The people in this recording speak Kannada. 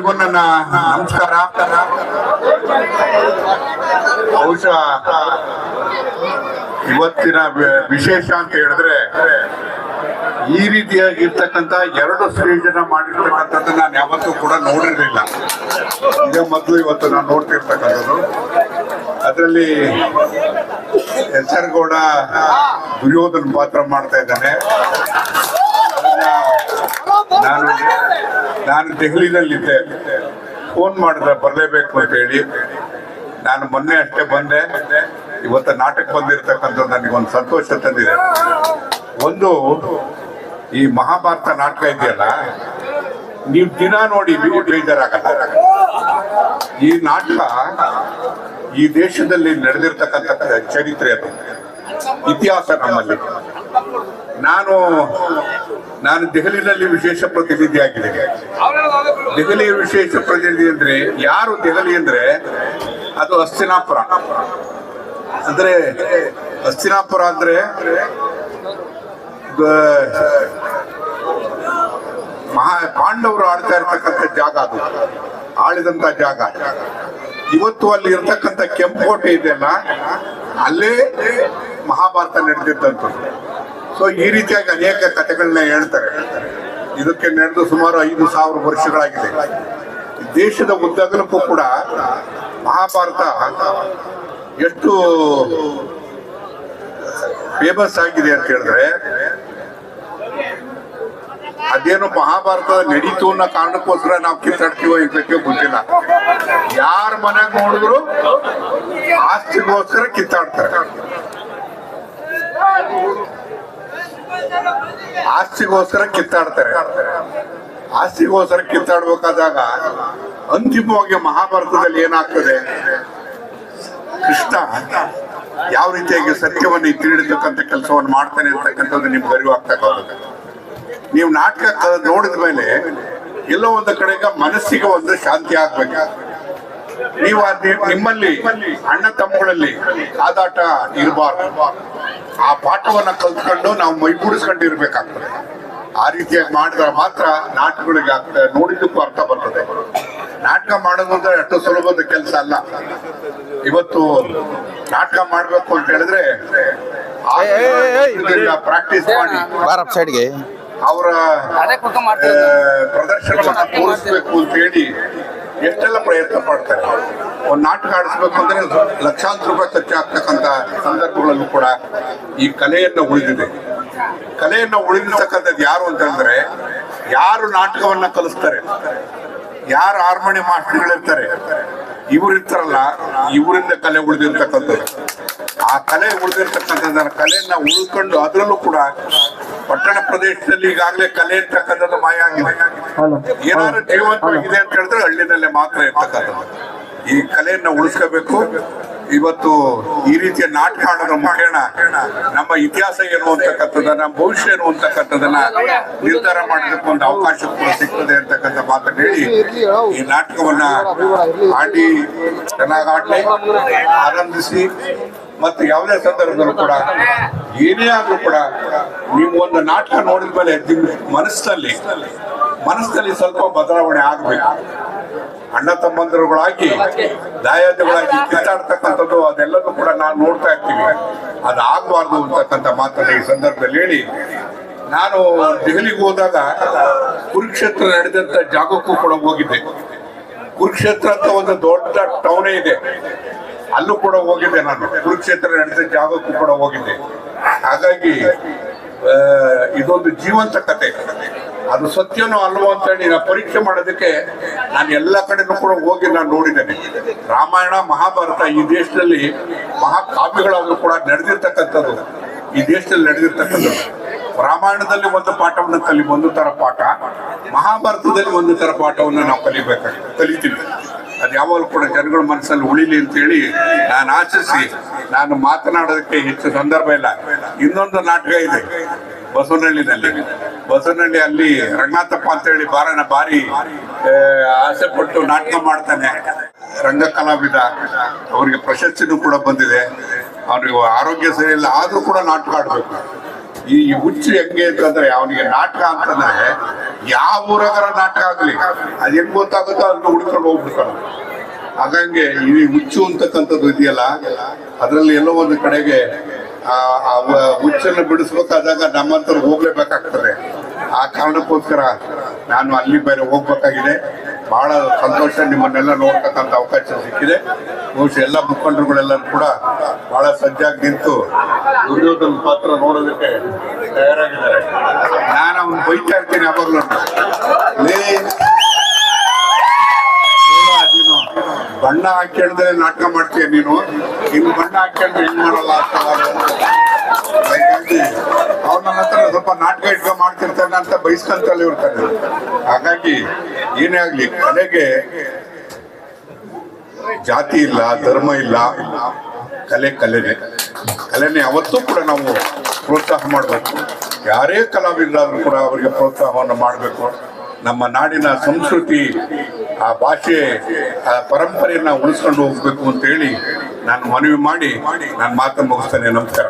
ಎಲ್ಲರಿಗೂ ನನ್ನ ನಮಸ್ಕಾರ. ಬಹುಶಃ ಇವತ್ತಿನ ವಿಶೇಷ ಅಂತ ಹೇಳಿದ್ರೆ ಈ ರೀತಿಯಾಗಿರ್ತಕ್ಕಂಥ ಎರಡು ಸ್ಟೇಜ್ ಅನ್ನ ಮಾಡಿರ್ತಕ್ಕಂಥದ್ದು ನಾನು ಯಾವತ್ತೂ ಕೂಡ ನೋಡಿರಲಿಲ್ಲ. ಇದೇ ಮೊದಲು ಇವತ್ತು ನಾನು ನೋಡ್ತಿರ್ತಕ್ಕಂಥದ್ದು. ಅದರಲ್ಲಿ ಎಸ್ ಆರ್ ಗೌಡ ದುರ್ಯೋಧನ ಪಾತ್ರ ಮಾಡ್ತಾ ಇದ್ದಾನೆ. ನಾನು ನಾನು ದೆಹಲಿನಲ್ಲಿದ್ದೆ ಫೋನ್ ಮಾಡಿದ್ರೆ ಬರಲೇಬೇಕು ಅಂತ ಹೇಳಿ. ನಾನು ಮೊನ್ನೆ ಅಷ್ಟೇ ಬಂದೆ. ಇವತ್ತು ನಾಟಕ ಬಂದಿರತಕ್ಕಂಥದ್ದು ನನಗೆ ಒಂದು ಸಂತೋಷ ತಂದಿದೆ. ಒಂದು, ಈ ಮಹಾಭಾರತ ನಾಟಕ ಇದೆಯಲ್ಲ, ನೀವು ದಿನ ನೋಡಿ ಬೇಜಾರಾಗಲ್ಲ. ಈ ನಾಟಕ ಈ ದೇಶದಲ್ಲಿ ನಡೆದಿರ್ತಕ್ಕಂಥ ಚರಿತ್ರೆ ಅದು. ಇತಿಹಾಸ ನಮ್ಮಲ್ಲಿ. ನಾನು ನಾನು ದೆಹಲಿನಲ್ಲಿ ವಿಶೇಷ ಪ್ರತಿನಿಧಿ ಆಗಿದ್ದೇನೆ. ದೆಹಲಿಯ ವಿಶೇಷ ಪ್ರತಿನಿಧಿ ಅಂದ್ರೆ ಯಾರು ದೆಹಲಿ ಅಂದ್ರೆ ಅದು ಅಸ್ತಿನಾಪುರ. ಅಂದ್ರೆ ಅಸ್ತಿನಾಪುರ ಅಂದ್ರೆ ಮಹಾ ಪಾಂಡವರು ಆಡ್ತಾ ಇರ್ತಕ್ಕಂಥ ಜಾಗ ಅದು. ಆಳಿದಂತ ಜಾಗ. ಇವತ್ತು ಅಲ್ಲಿ ಇರ್ತಕ್ಕಂಥ ಕೆಂಪುಕೋಟೆ ಇದೆಯಲ್ಲ, ಅಲ್ಲೇ ಮಹಾಭಾರತ ನಡೆದಿದ್ದಂಥದ್ದು. ಸೊ ಈ ರೀತಿಯಾಗಿ ಅನೇಕ ಕಥೆಗಳನ್ನ ಹೇಳ್ತಾರೆ. ಇದಕ್ಕೆ ನಡೆದು ಸುಮಾರು ಐದು ಸಾವಿರ ವರ್ಷಗಳಾಗಿದೆ. ದೇಶದ ಉದ್ದಗಲಕ್ಕೂ ಕೂಡ ಮಹಾಭಾರತ ಎಷ್ಟು ಫೇಮಸ್ ಆಗಿದೆ ಅಂತ ಹೇಳಿದ್ರೆ, ಅದೇನು ಮಹಾಭಾರತ ನಡೀತು ಅನ್ನೋ ಕಾರಣಕ್ಕೋಸ್ಕರ ನಾವು ಕಿತ್ತಾಡ್ತೀವೋ ಇದಕ್ಕೆ ಗೊತ್ತಿಲ್ಲ. ಯಾರ ಮನೆಗೆ ನೋಡಿದ್ರು ಆಸ್ತಿಗೋಸ್ಕರ ಕಿತ್ತಾಡ್ತಾರೆ. ಆಸ್ತಿಗೋಸ್ಕರ ಕಿತ್ತಾಡ್ತಾರೆ. ಆಸ್ತಿಗೋಸ್ಕರ ಕಿತ್ತಾಡ್ಬೇಕಾದಾಗ ಅಂತಿಮವಾಗಿ ಮಹಾಭಾರತದಲ್ಲಿ ಏನಾಗ್ತದೆ? ಕೃಷ್ಣ ಯಾವ ರೀತಿಯಾಗಿ ಸತ್ಯವನ್ನು ಇತ್ತಿಡಿತಕ್ಕಂತ ಕೆಲಸವನ್ನು ಮಾಡ್ತಾನೆ ಅಂತಕ್ಕಂಥದ್ದು ನಿಮ್ಗೆ ಅರಿವು ಆಗ್ತಾ ಹೋಗುತ್ತೆ ನೀವು ನಾಟಕ ನೋಡಿದ ಮೇಲೆ ಎಲ್ಲೋ ಒಂದು ಕಡೆಗೆ ಮನಸ್ಸಿಗೆ ಒಂದು ಶಾಂತಿ ಆಗ್ಬೇಕು. ನೀವು ನಿಮ್ಮಲ್ಲಿ, ಅಣ್ಣ ತಮ್ಮಗಳಲ್ಲಿ ಕಾದಾಟ ಇರಬಾರ್ದು. ಆ ಪಾಠವನ್ನ ಕಲ್ತ್ಕೊಂಡು ನಾವು ಮೈಗೂಡಿಸ್ಕೊಂಡು ಇರ್ಬೇಕಾಗ್ತದೆ ಆ ರೀತಿಯಾಗಿ ಮಾಡಿದ್ರೆ ಮಾತ್ರ ನಾಟಕಗಳಿಗೆ ಆಗ್ತದೆ. ನೋಡಿದ್ದಕ್ಕೂ ಅರ್ಥ ಬರ್ತದೆ. ನಾಟಕ ಮಾಡೋದು ಅಂದ್ರೆ ಅಷ್ಟು ಸುಲಭದ ಕೆಲಸ ಅಲ್ಲ. ಇವತ್ತು ನಾಟಕ ಮಾಡ್ಬೇಕು ಅಂತ ಹೇಳಿದ್ರೆ ಪ್ರಾಕ್ಟೀಸ್ ಮಾಡಿ. ಸೈಡ್ಗೆ ಅವರ ಪ್ರದರ್ಶನವನ್ನ ತೋರಿಸ್ಬೇಕು ಅಂತ ಹೇಳಿ ಎಷ್ಟೆಲ್ಲ ಪ್ರಯತ್ನ ಪಡ್ತಾರೆ ಒಂದು ನಾಟಕ ಆಡಿಸ್ಬೇಕು ಅಂದ್ರೆ ಲಕ್ಷಾಂತರ ರೂಪಾಯಿ ಖರ್ಚಾಗ್ತಕ್ಕಂಥ ಸಂದರ್ಭಗಳಲ್ಲೂ ಕೂಡ ಈ ಕಲೆಯನ್ನ ಉಳಿದಿದೆ. ಕಲೆಯನ್ನ ಉಳಿದಿರ್ತಕ್ಕಂಥದ್ದು ಯಾರು ಅಂತಂದ್ರೆ ಯಾರು ನಾಟಕವನ್ನ ಕಲಿಸ್ತಾರೆ? ಯಾರು ಹಾರ್ಮೋನಿಯಂ ಮಾಸ್ಟರ್ಗಳಿರ್ತಾರೆ? ಇವರಿರ್ತಾರಲ್ಲ ಇರ್ತಾರಲ್ಲ ಇವರಿಂದ ಕಲೆ ಉಳಿದಿರ್ತಕ್ಕಂಥದ್ದು. ಆ ಕಲೆ ಉಳಿದಿರ್ತಕ್ಕಂಥದ್ದನ್ನ ಕಲೆಯನ್ನ ಉಳ್ಕೊಂಡು ಅದರಲ್ಲೂ ಕೂಡ ಪಟ್ಟಣ ಪ್ರದೇಶದಲ್ಲಿ ಈಗಾಗಲೇ ಕಲೆ ಇರ್ತಕ್ಕಂಥದ್ದು ಮಾಯ ಆಗಿದೆ. ಏನಾದ್ರು ಜೀವಂತವಾಗಿದೆ ಅಂತ ಹೇಳಿದ್ರೆ ಹಳ್ಳಿನಲ್ಲೇ ಮಾತ್ರ ಇರ್ತಕ್ಕಂಥದ್ದು. ಈ ಕಲೆಯನ್ನ ಉಳಿಸ್ಕೋಬೇಕು. ಇವತ್ತು ಈ ರೀತಿಯ ನಾಟಕ ಆಡೋದ್ರ ಮುಖೇನ ನಮ್ಮ ಇತಿಹಾಸ ಏನು ಅಂತಕ್ಕಂಥದ್ದನ್ನ ಭವಿಷ್ಯ ಏನು ಅಂತಕ್ಕಂಥದ್ದನ್ನ ನಿರ್ಧಾರ ಮಾಡೋದಕ್ಕೆ ಒಂದು ಅವಕಾಶ ಕೂಡ ಸಿಗ್ತದೆ ಅಂತಕ್ಕಂಥ ಮಾತನ್ನ ಹೇಳಿ ಈ ನಾಟಕವನ್ನ ಆಡಿ ಚೆನ್ನಾಗಿ ಆಡಲಿ ಆನಂದಿಸಿ, ಮತ್ತು ಯಾವುದೇ ಸಂದರ್ಭದಲ್ಲೂ ಕೂಡ, ಏನೇ ಆದ್ರೂ ಕೂಡ ನೀವು ಒಂದು ನಾಟಕ ನೋಡಿದ ಮೇಲೆ ನಿಮ್ಮ ಮನಸ್ಸಲ್ಲಿ ಮನಸ್ಸಲ್ಲಿ ಸ್ವಲ್ಪ ಬದಲಾವಣೆ ಆಗ್ಬೇಕು. ಅಣ್ಣ ತಮ್ಮಂದಿರುಗಳಾಗಿ ದಾಯಾದಿಗಳಾಗಿ ಕಿತ್ತಾಡ್ತಕ್ಕಂಥದ್ದು ಅದೆಲ್ಲದೂ ಕೂಡ ನಾನು ನೋಡ್ತಾ ಇರ್ತೀವಿ ಅದಾಗಬಾರ್ದು ಅಂತಕ್ಕಂಥ ಮಾತನ್ನು ಈ ಸಂದರ್ಭದಲ್ಲಿ ಹೇಳಿ. ನಾನು ದೆಹಲಿಗೆ ಹೋದಾಗ ಕುರುಕ್ಷೇತ್ರ ನಡೆದಂಥ ಜಾಗಕ್ಕೂ ಕೂಡ ಹೋಗಿದ್ದೆ. ಕುರುಕ್ಷೇತ್ರ ಅಂತ ಒಂದು ದೊಡ್ಡ ಟೌನೇ ಇದೆ. ಅಲ್ಲೂ ಕೂಡ ಹೋಗಿದ್ದೆ ನಾನು. ಕುರುಕ್ಷೇತ್ರ ನಡೆದ ಜಾಗಕ್ಕೂ ಕೂಡ ಹೋಗಿದ್ದೆ. ಹಾಗಾಗಿ ಇದೊಂದು ಜೀವಂತ ಕತೆ. ಅದು ಸತ್ಯನೋ ಅಲ್ವೋ ಅಂತ ಹೇಳಿ ಪರೀಕ್ಷೆ ಮಾಡೋದಕ್ಕೆ ನಾನು ಎಲ್ಲ ಕಡೆನೂ ಕೂಡ ಹೋಗಿ ನಾನು ನೋಡಿದ್ದೇನೆ. ರಾಮಾಯಣ, ಮಹಾಭಾರತ ಈ ದೇಶದಲ್ಲಿ ಮಹಾಕಾವ್ಯಗಳಾದ್ರೂ ಕೂಡ ನಡೆದಿರ್ತಕ್ಕಂಥದ್ದು. ಈ ದೇಶದಲ್ಲಿ ನಡೆದಿರ್ತಕ್ಕಂಥದ್ದು. ರಾಮಾಯಣದಲ್ಲಿ ಒಂದು ಪಾಠವನ್ನು ಕಲಿ ಒಂದು ತರ ಪಾಠ, ಮಹಾಭಾರತದಲ್ಲಿ ಒಂದು ತರ ಪಾಠವನ್ನು ನಾವು ಕಲಿಬೇಕಾಗ್ತದೆ ಕಲಿತೀವಿ. ಅದು ಯಾವಾಗಲೂ ಕೂಡ ಜನಗಳ ಮನಸ್ಸಲ್ಲಿ ಉಳಿಲಿ ಅಂತ ಹೇಳಿ ನಾನು ಆಶಿಸಿ ನಾನು ಮಾತನಾಡೋದಕ್ಕೆ ಹೆಚ್ಚು ಸಂದರ್ಭ ಇಲ್ಲ. ಇನ್ನೊಂದು ನಾಟಕ ಇದೆ. ಬಸವನಹಳ್ಳಿನಲ್ಲಿ. ಬಸವನಹಳ್ಳಿ ಅಲ್ಲಿ ರಂಗನಾಥಪ್ಪ ಅಂತ ಹೇಳಿ ಬಾರನ ಬಾರಿ ಆಸೆ ಪಟ್ಟು ನಾಟಕ ಮಾಡ್ತಾನೆ. ರಂಗ ಕಲಾವಿದ. ಅವರಿಗೆ ಪ್ರಶಸ್ತಿನೂ ಕೂಡ ಬಂದಿದೆ. ಅವ್ರಿಗೆ ಆರೋಗ್ಯ ಸರಿ ಇಲ್ಲ, ಆದ್ರೂ ಕೂಡ ನಾಟಕ ಆಡ್ಬೇಕು. ಈ ಹುಚ್ಚು ಹೆಂಗೆ ಅಂತಂದ್ರೆ ಅವನಿಗೆ ನಾಟಕ ಅಂತಂದ್ರೆ ಯಾವ ಊರಗರ ನಾಟಕ ಆಗ್ಲಿ, ಅದ್ ಹೆಂಗ್ ಗೊತ್ತಾಗುತ್ತೋ ಅದನ್ನ ಹುಡ್ಕೊಂಡು ಹೋಗ್ಬಿಡ್ತಾನೆ. ಹಾಗಂಗೆ ಈ ಹುಚ್ಚು ಅಂತಕ್ಕಂಥದ್ದು ಇದೆಯಲ್ಲ, ಅದರಲ್ಲಿ ಎಲ್ಲೋ ಒಂದು ಕಡೆಗೆ ಹುಚ್ಚನ್ನು ಬಿಡಿಸ್ಬೇಕಾದಾಗ ನಮ್ಮಂತರ ಹೋಗ್ಲೇಬೇಕಾಗ್ತದೆ. ಆ ಕಾರಣಕ್ಕೋಸ್ಕರ ನಾನು ಅಲ್ಲಿ ಬೇರೆ ಹೋಗ್ಬೇಕಾಗಿದೆ. ಬಹಳ ಸಂತೋಷ ನಿಮ್ಮನ್ನೆಲ್ಲ ನೋಡ್ತಕ್ಕಂಥ ಅವಕಾಶ ಸಿಕ್ಕಿದೆ. ಬಹುಶಃ ಎಲ್ಲ ಮುಖಂಡರುಗಳೆಲ್ಲರೂ ಕೂಡ ಬಹಳ ಸಜ್ಜಾಗಿ ನಿಂತು ದುರ್ಯೋಧನ ಪಾತ್ರ ನೋಡೋದಕ್ಕೆ ತಯಾರಾಗಿದ್ದಾರೆ. ನಾನು ಅವ್ನು ಬೈತಾ ಇರ್ತೀನಿ ಯಾವಾಗಲೂ ಲೇ ನೋಡು ಅದೇನು ಬಣ್ಣ ಹಾಕ್ಯಂಡ್ರೆ ನಾಟಕ ಮಾಡ್ತೀಯ ನೀನು? ಇನ್ನು ಬಣ್ಣ ಹಾಕ್ಯಂಡ್ರೆ ಹೆಂಗ್ ಮಾಡಲ್ಲ ಅಂತ ಹಾಗಾಗಿ ಅವ್ರು ನನ್ನ ಹತ್ರ ಸ್ವಲ್ಪ ನಾಟಕ ಇಟ್ಕ ಮಾಡ್ತಿರ್ತಾನೆ ಅಂತ ಬೈಸ್ಕೊಂತಲೇ ಇರ್ತಾನೆ. ಹಾಗಾಗಿ ಏನೇ ಆಗ್ಲಿ ಕಲೆಗೆ ಜಾತಿ ಇಲ್ಲ, ಧರ್ಮ ಇಲ್ಲ. ಕಲೆ ಕಲೆನೆ. ಕಲೆನೆ ಯಾವತ್ತೂ ಕೂಡ ನಾವು ಪ್ರೋತ್ಸಾಹ ಮಾಡಬೇಕು. ಯಾರೇ ಕಲಾವಿದರಾದ್ರೂ ಕೂಡ ಅವರಿಗೆ ಪ್ರೋತ್ಸಾಹವನ್ನು ಮಾಡಬೇಕು. ನಮ್ಮ ನಾಡಿನ ಸಂಸ್ಕೃತಿ ಆ ಭಾಷೆ, ಆ ಪರಂಪರೆಯನ್ನು ಉಳಿಸ್ಕೊಂಡು ಹೋಗ್ಬೇಕು ಅಂತ ಹೇಳಿ ನಾನು ಮನವಿ ಮಾಡಿ, ನಾನು ಮಾತನ್ನು ಮುಗಿಸ್ತೇನೆ. ನಮಸ್ಕಾರ.